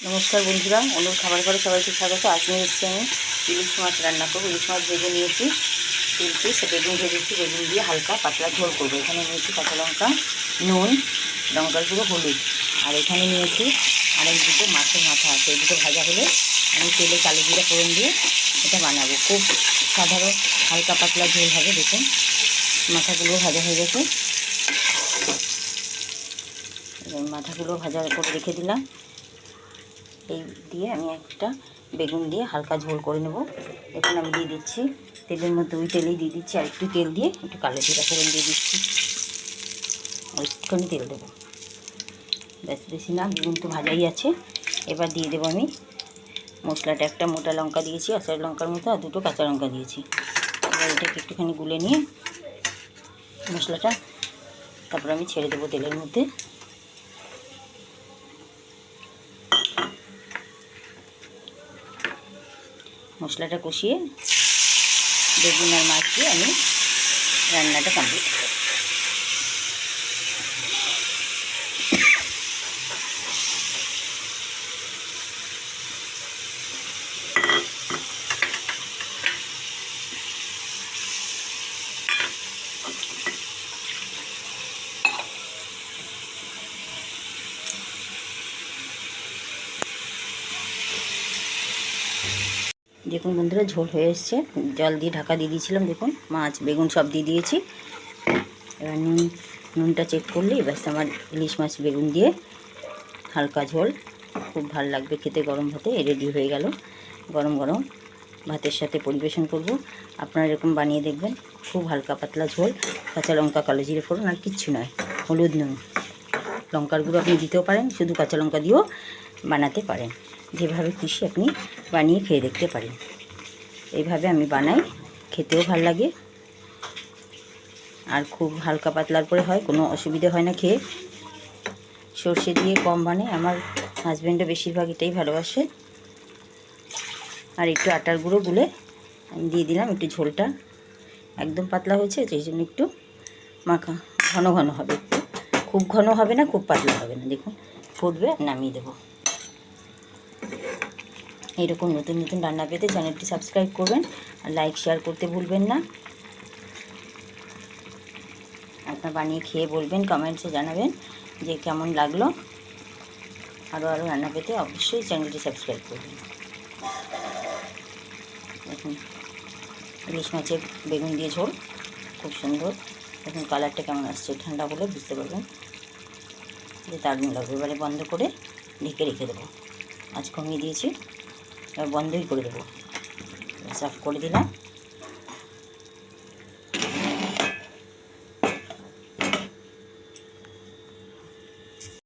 নমস্কার বন্ধুরা অনুর খাবার ঘরে সবাইকে স্বাগত। আজ নিয়ে এসেছি আমি ইলিশ মাছ রান্না করব। ইলিশ মাছ ভেজে নিয়েছি। তিন পিস বেগুন ভেজেছি। বেগুন দিয়ে হালকা পাতলা ঝোল করব। এখানে নিয়েছি কাঁচা লঙ্কা, নুন, লঙ্কার গুঁড়ো, হলুদ। আর এখানে নিয়েছি আরেক দুটো মাছের মাথা আছে। এই দুটো ভাজা হলে আমি তেলে কালো জিরা ফোড়ন দিয়ে এটা বানাবো। খুব সাধারণ হালকা পাতলা ঝোল হবে, দেখুন। মাথাগুলো ভাজা হয়ে গেছে। মাথাগুলো ভাজা করে রেখে দিলাম। এই দিয়ে আমি একটা বেগুন দিয়ে হালকা ঝোল করে নেব। এখন আমি দিয়ে দিচ্ছি তেলের মধ্যে ওই তেলেই দিয়ে দিচ্ছি আর একটু তেল দিয়ে একটু কালো জিরা ফোড়ন দিয়ে দিচ্ছি। একটুখানি তেল দেবো। ব্যাস, বেশি না, বেগুন তো ভাজাই আছে। এবার দিয়ে দেবো আমি মশলাটা। একটা মোটা লঙ্কা দিয়েছি, আচার লঙ্কার মতো, আর দুটো কাঁচা লঙ্কা দিয়েছি। এবার এটাকে একটুখানি গুলে নিয়ে মশলাটা তারপর আমি ছেড়ে দেবো তেলের মধ্যে। মশলাটা কষিয়ে বেগুন আর মাছ দিয়ে আমি রান্নাটা কমপ্লিট দেখুন বন্ধুরা, ঝোল হয়ে এসছে। জল দিয়ে ঢাকা দিয়ে দিয়েছিলাম, দেখুন। মাছ, বেগুন সব দিয়ে দিয়েছি। এবার নুন, নুনটা চেক করলেই ব্যাস আমার ইলিশ মাছ, বেগুন দিয়ে হালকা ঝোল। খুব ভালো লাগবে খেতে, গরম ভাতে। রেডি হয়ে গেল। গরম গরম ভাতের সাথে পরিবেশন করব। আপনারা এরকম বানিয়ে দেখবেন। খুব হালকা পাতলা ঝোল। কাঁচা লঙ্কা, কালো জিরে ফোড়ন আর কিচ্ছু নয়। হলুদ নুন। লঙ্কার গুঁড়ো আপনি দিতেও পারেন, শুধু কাঁচা লঙ্কা দিয়েও বানাতে পারেন। যেভাবে খুশি আপনি বানিয়ে খেয়ে দেখতে পারেন। এইভাবে আমি বানাই, খেতেও ভালো লাগে। আর খুব হালকা পাতলার পরে হয়, কোনো অসুবিধে হয় না খেয়ে। সর্ষে দিয়ে কম বানাই, আমার হাজব্যান্ডও বেশিরভাগ এটাই ভালোবাসে। আর একটু আটার গুঁড়ো গুলে আমি দিয়ে দিলাম একটু ঝোলটা। একদম পাতলা হয়েছে, সেই জন্য একটু মাখা, ঘন ঘন হবে খুব ঘন হবে না, খুব পাতলা হবে না। দেখুন, ফুটবে, নামিয়ে দেবো। এইরকম নতুন নতুন রান্না পেতে চ্যানেলটি সাবস্ক্রাইব করবেন আর লাইক, শেয়ার করতে ভুলবেন না। আপনার বানিয়ে খেয়ে বলবেন, কমেন্টসে জানাবেন যে কেমন লাগল। আরও আরও রান্না পেতে অবশ্যই চ্যানেলটি সাবস্ক্রাইব করবেন। দেখুন, ইলিশ মাছের বেগুন দিয়ে ঝোল, খুব সুন্দর। দেখুন, কালারটা কেমন আসছে, ঠান্ডা হলে বুঝতে পারবেন। যে দারুণ লাগবে। এবারে বন্ধ করে ঢেকে রেখে দেবো। আজ কমিয়ে দিয়েছি। বন্ধই করে দেবো। সাফ করে দিলাম।